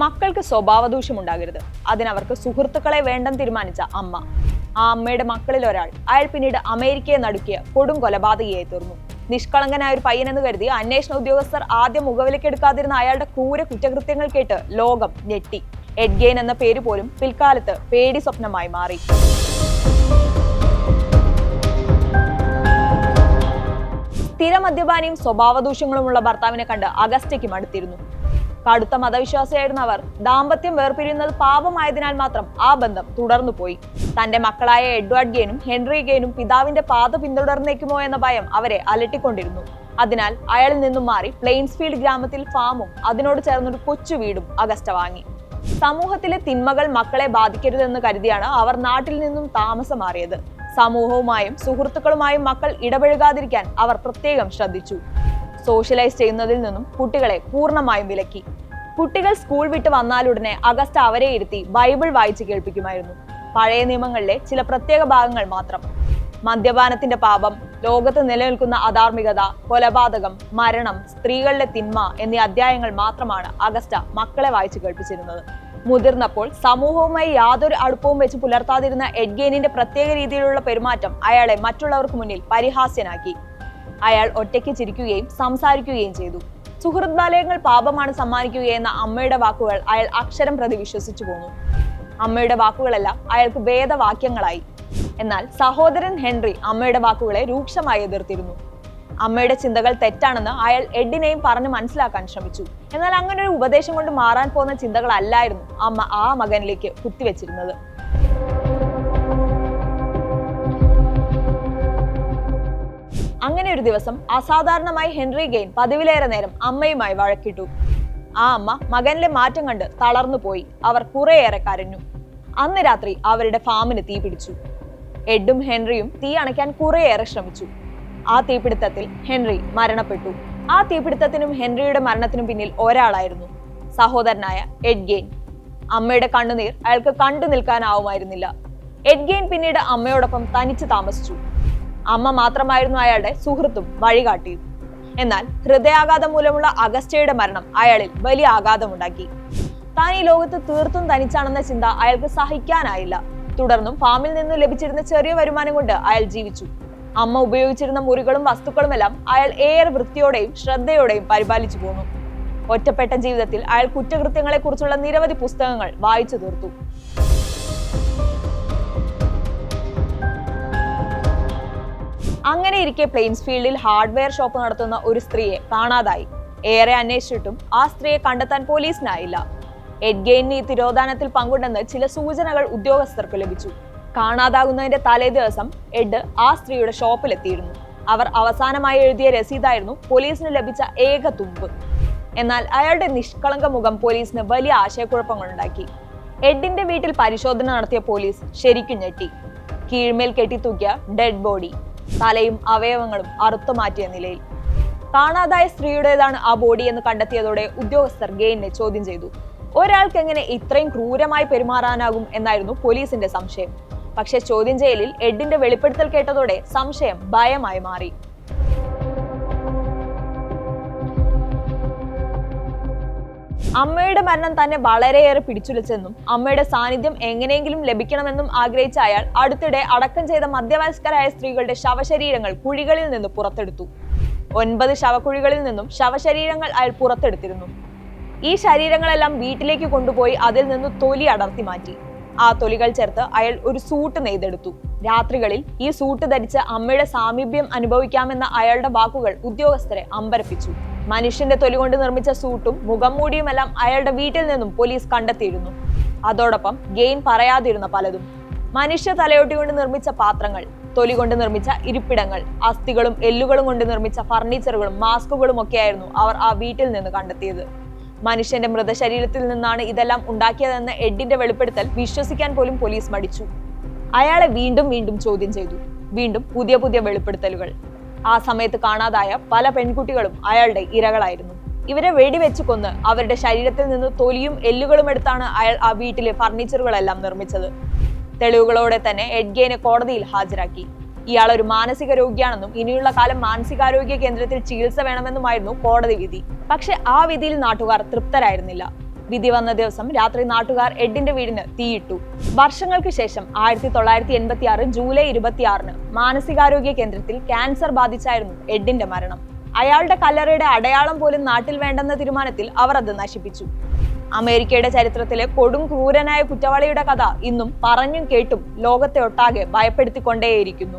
മക്കൾക്ക് സ്വഭാവദൂഷ്യം ഉണ്ടാകരുത് അതിനവർക്ക് സുഹൃത്തുക്കളെ വേണ്ടെന്ന് തീരുമാനിച്ച അമ്മ. ആ അമ്മയുടെ മക്കളിൽ ഒരാൾ. അയാൾ പിന്നീട് അമേരിക്കയെ നടുക്കിയ കൊടും കൊലപാതകയായി തീർന്നു. നിഷ്കളങ്കനായ ഒരു പയ്യനെന്ന് കരുതി അന്വേഷണ ഉദ്യോഗസ്ഥർ ആദ്യം മുഖവിലക്കെടുക്കാതിരുന്ന അയാളുടെ ക്രൂര കുറ്റകൃത്യങ്ങൾ കേട്ട് ലോകം ഞെട്ടി. എഡ്ഗെയിൻ എന്ന പേര് പോലും പിൽക്കാലത്ത് പേടി സ്വപ്നമായി മാറി. സ്ഥിര മദ്യപാനിയും സ്വഭാവദൂഷ്യങ്ങളുമുള്ള ഭർത്താവിനെ കണ്ട് അഗസ്റ്റയ്ക്ക് മടുത്തിരുന്നു കടുത്ത മതവിശ്വാസിയായിരുന്ന അവർ. ദാമ്പത്യം വേർപിരിയുന്നത് പാപമായതിനാൽ മാത്രം ആ ബന്ധം തുടർന്നു പോയി. തന്റെ മക്കളായ എഡ്വാർഡ് ഗെയിനും ഹെൻറി ഗെയിനും പിതാവിന്റെ പാത പിന്തുടർന്നേക്കുമോ എന്ന ഭയം അവരെ അലട്ടിക്കൊണ്ടിരുന്നു. അതിനാൽ അയാളിൽ നിന്നും മാറി പ്ലെയിൻസ്ഫീൽഡ് ഗ്രാമത്തിൽ ഫാമും അതിനോട് ചേർന്നൊരു കൊച്ചു വീടും അഗസ്റ്റ വാങ്ങി. സമൂഹത്തിലെ തിന്മകൾ മക്കളെ ബാധിക്കരുതെന്ന് കരുതിയാണ് അവർ നാട്ടിൽ നിന്നും താമസം മാറിയത്. സമൂഹവുമായും സുഹൃത്തുക്കളുമായും മക്കൾ ഇടപഴകാതിരിക്കാൻ അവർ പ്രത്യേകം ശ്രദ്ധിച്ചു. സോഷ്യലൈസ് ചെയ്യുന്നതിൽ നിന്നും കുട്ടികളെ പൂർണമായും വിലക്കി. കുട്ടികൾ സ്കൂൾ വിട്ട് വന്നാലുടനെ അഗസ്റ്റ് അവരെ ഇരുത്തി ബൈബിൾ വായിച്ച് കേൾപ്പിക്കുമായിരുന്നു. പഴയ നിയമങ്ങളിലെ ചില പ്രത്യേക ഭാഗങ്ങൾ മാത്രം. മദ്യപാനത്തിന്റെ പാപം ലോകത്ത് നിലനിൽക്കുന്ന അധാർമികത കൊലപാതകം മരണം സ്ത്രീകളുടെ തിന്മ എന്നീ അധ്യായങ്ങൾ മാത്രമാണ് അഗസ്റ്റ മക്കളെ വായിച്ചു കേൾപ്പിച്ചിരുന്നത്. മുതിർന്നപ്പോൾ സമൂഹവുമായി യാതൊരു അടുപ്പവും വെച്ച് പുലർത്താതിരുന്ന എഡ്ഗേനിന്റെ പ്രത്യേക രീതിയിലുള്ള പെരുമാറ്റം അയാളെ മറ്റുള്ളവർക്ക് മുന്നിൽ പരിഹാസ്യനാക്കി. അയാൾ ഒറ്റയ്ക്ക് ചിരിക്കുകയും സംസാരിക്കുകയും ചെയ്തു. സുഹൃത് ബാലയങ്ങൾ പാപമാണ് സമ്മാനിക്കുകയെന്ന അമ്മയുടെ വാക്കുകൾ അയാൾ അക്ഷരം പ്രതി വിശ്വസിച്ചു പോന്നു. അമ്മയുടെ വാക്കുകളെല്ലാം അയാൾക്ക് വേദവാക്യങ്ങളായി. എന്നാൽ സഹോദരൻ ഹെൻറി അമ്മയുടെ വാക്കുകളെ രൂക്ഷമായി എതിർത്തിരുന്നു. അമ്മയുടെ ചിന്തകൾ തെറ്റാണെന്ന് അയാൾ എഡിനെയും പറഞ്ഞ് മനസ്സിലാക്കാൻ ശ്രമിച്ചു. എന്നാൽ അങ്ങനെ ഒരു ഉപദേശം കൊണ്ട് മാറാൻ പോകുന്ന ചിന്തകളല്ലായിരുന്നു അമ്മ ആ മകനിലേക്ക് കുത്തിവെച്ചിരുന്നത്. അങ്ങനെ ഒരു ദിവസം അസാധാരണമായി ഹെൻറി ഗെയിൻ പതിവിലേറെ നേരം അമ്മയുമായി വഴക്കിട്ടു. ആ അമ്മ മകനിലെ മാറ്റം കണ്ട് തളർന്നു പോയി. അവർ കുറേയേറെ കരഞ്ഞു. അന്ന് രാത്രി അവരുടെ ഫാമിന് തീ പിടിച്ചു. എഡും ഹെൻറിയും തീ അണയ്ക്കാൻ കുറേയേറെ ശ്രമിച്ചു. ആ തീപിടുത്തത്തിൽ ഹെൻറി മരണപ്പെട്ടു. ആ തീപിടുത്തത്തിനും ഹെൻറിയുടെ മരണത്തിനും പിന്നിൽ ഒരാളായിരുന്നു സഹോദരനായ എഡ്ഗെയിൻ അമ്മയുടെ കണ്ണുനീർ അയാൾക്ക് കണ്ടു നിൽക്കാനാവുമായിരുന്നില്ല. എഡ്ഗെയിൻ പിന്നീട് അമ്മയോടൊപ്പം തനിച്ച് താമസിച്ചു. അമ്മ മാത്രമായിരുന്നു അയാളുടെ സുഹൃത്തും വഴികാട്ടിയും. എന്നാൽ ഹൃദയാഘാതം മൂലമുള്ള അഗസ്റ്റയുടെ മരണം അയാളിൽ വലിയ ആഘാതമുണ്ടാക്കി. താൻ ഈ ലോകത്ത് തീർത്തും തനിച്ചാണെന്ന ചിന്ത അയാൾക്ക് സഹിക്കാനായില്ല. തുടർന്നും ഫാമിൽ നിന്ന് ലഭിച്ചിരുന്ന ചെറിയ വരുമാനം കൊണ്ട് അയാൾ ജീവിച്ചു. അമ്മ ഉപയോഗിച്ചിരുന്ന മുറികളും വസ്തുക്കളുമെല്ലാം അയാൾ ഏറെ വൃത്തിയോടെയും ശ്രദ്ധയോടെയും പരിപാലിച്ചു പോന്നു. ഒറ്റപ്പെട്ട ജീവിതത്തിൽ അയാൾ കുറ്റകൃത്യങ്ങളെ കുറിച്ചുള്ള നിരവധി പുസ്തകങ്ങൾ വായിച്ചു തീർത്തു. അങ്ങനെ ഇരിക്കെ പ്ലെയിൻസ് ഫീൽഡിൽ ഹാർഡ്വെയർ ഷോപ്പ് നടത്തുന്ന ഒരു സ്ത്രീയെ കാണാതായി. ഏറെ അന്വേഷിച്ചിട്ടും ആ സ്ത്രീയെ കണ്ടെത്താൻ പോലീസിനായില്ല. എഡ്ഗെയിന് ഈ തിരോധാനത്തിൽ പങ്കുണ്ടെന്ന് ചില സൂചനകൾ ഉദ്യോഗസ്ഥർക്ക് ലഭിച്ചു. കാണാതാകുന്നതിന്റെ തലേ ദിവസം എഡ് ആ സ്ത്രീയുടെ ഷോപ്പിലെത്തിയിരുന്നു. അവർ അവസാനമായി എഴുതിയ രസീതായിരുന്നു പോലീസിന് ലഭിച്ച ഏക തുമ്പ്. എന്നാൽ അയാളുടെ നിഷ്കളങ്ക മുഖം പോലീസിന് വലിയ ആശയക്കുഴപ്പങ്ങളുണ്ടാക്കി. എഡിന്റെ വീട്ടിൽ പരിശോധന നടത്തിയ പോലീസ് ശരിക്കും ഞെട്ടി. കീഴ്മേൽ കെട്ടിത്തൂക്കിയ ഡെഡ് ബോഡി. തലയും അവയവങ്ങളും അറുത്തു മാറ്റിയ നിലയിൽ. കാണാതായ സ്ത്രീയുടേതാണ് ആ ബോഡി എന്ന് കണ്ടെത്തിയതോടെ ഉദ്യോഗസ്ഥർ ഗെയിനെ ചോദ്യം ചെയ്തു. ഒരാൾക്ക് എങ്ങനെ ഇത്രയും ക്രൂരമായി പെരുമാറാനാകും എന്നായിരുന്നു പോലീസിന്റെ സംശയം. പക്ഷേ ചോദ്യം ചെയ്യലിൽ എഡിന്റെ വെളിപ്പെടുത്തൽ കേട്ടതോടെ സംശയം ഭയമായി മാറി. അമ്മയുടെ മരണം തന്നെ വളരെയേറെ പിടിച്ചുലച്ചെന്നും അമ്മയുടെ സാന്നിധ്യം എങ്ങനെയെങ്കിലും ലഭിക്കണമെന്നും ആഗ്രഹിച്ച അയാൾ അടുത്തിടെ അടക്കം ചെയ്ത മധ്യവയസ്കരായ സ്ത്രീകളുടെ ശവശരീരങ്ങൾ കുഴികളിൽ നിന്ന് പുറത്തെടുത്തു. ഒൻപത് ശവക്കുഴികളിൽ നിന്നും ശവശരീരങ്ങൾ അയാൾ പുറത്തെടുത്തിരുന്നു. ഈ ശരീരങ്ങളെല്ലാം വീട്ടിലേക്ക് കൊണ്ടുപോയി അതിൽ നിന്ന് തൊലി അടർത്തി മാറ്റി. ആ തൊലികൾ ചേർത്ത് അയാൾ ഒരു സൂട്ട് നെയ്തെടുത്തു. രാത്രികളിൽ ഈ സൂട്ട് ധരിച്ച് അമ്മയുടെ സാമീപ്യം അനുഭവിക്കാമെന്ന അയാളുടെ വാക്കുകൾ ഉദ്യോഗസ്ഥരെ അമ്പരപ്പിച്ചു. മനുഷ്യന്റെ തൊലി കൊണ്ട് നിർമ്മിച്ച സൂട്ടും മുഖം മൂടിയുമെല്ലാം അയാളുടെ വീട്ടിൽ നിന്നും പോലീസ് കണ്ടെത്തിയിരുന്നു. അതോടൊപ്പം ഗെയിൻ പറയാതിരുന്ന പലതും. മനുഷ്യ തലയോട്ടി കൊണ്ട് നിർമ്മിച്ച പാത്രങ്ങൾ തൊലി കൊണ്ട് നിർമ്മിച്ച ഇരിപ്പിടങ്ങൾ അസ്ഥികളും എല്ലുകളും കൊണ്ട് നിർമ്മിച്ച ഫർണിച്ചറുകളും മാസ്കുകളും ഒക്കെയായിരുന്നു അവർ ആ വീട്ടിൽ നിന്ന് കണ്ടെത്തിയത്. മനുഷ്യന്റെ മൃതശരീരത്തിൽ നിന്നാണ് ഇതെല്ലാം ഉണ്ടാക്കിയതെന്ന് എഡിന്റെ വെളിപ്പെടുത്തൽ വിശ്വസിക്കാൻ പോലും പോലീസ് മടിച്ചു. അയാളെ വീണ്ടും വീണ്ടും ചോദ്യം ചെയ്തു. വീണ്ടും പുതിയ പുതിയ വെളിപ്പെടുത്തലുകൾ. ആ സമയത്ത് കാണാതായ പല പെൺകുട്ടികളും അയാളുടെ ഇരകളായിരുന്നു. ഇവരെ വെടിവെച്ച് കൊന്ന് അവരുടെ ശരീരത്തിൽ നിന്ന് തൊലിയും എല്ലുകളും എടുത്താണ് അയാൾ ആ വീട്ടിലെ ഫർണിച്ചറുകളെല്ലാം നിർമ്മിച്ചത്. തെളിവുകളോടെ തന്നെ എഡ്ഗേനെ കോടതിയിൽ ഹാജരാക്കി. ഇയാൾ ഒരു മാനസിക രോഗിയാണെന്നും ഇനിയുള്ള കാലം മാനസികാരോഗ്യ കേന്ദ്രത്തിൽ ചികിത്സ വേണമെന്നുമായിരുന്നു കോടതി വിധി. പക്ഷെ ആ വിധിയിൽ നാട്ടുകാർ തൃപ്തരായിരുന്നില്ല. വിധി വന്ന ദിവസം രാത്രി നാട്ടുകാർ എഡിന്റെ വീടിന് തീയിട്ടു. വർഷങ്ങൾക്ക് ശേഷം ആയിരത്തി തൊള്ളായിരത്തി എൺപത്തി ആറ് ജൂലൈ ഇരുപത്തിയാറിന് മാനസികാരോഗ്യ കേന്ദ്രത്തിൽ ക്യാൻസർ ബാധിച്ചായിരുന്നു എഡിന്റെ മരണം. അയാളുടെ കല്ലറയുടെ അടയാളം പോലും നാട്ടിൽ വേണ്ടെന്ന തീരുമാനത്തിൽ അവർ അത് നശിപ്പിച്ചു. അമേരിക്കയുടെ ചരിത്രത്തിലെ കൊടും ക്രൂരനായ കുറ്റവാളിയുടെ കഥ ഇന്നും പറഞ്ഞും കേട്ടും ലോകത്തെ ഒട്ടാകെ ഭയപ്പെടുത്തിക്കൊണ്ടേയിരിക്കുന്നു.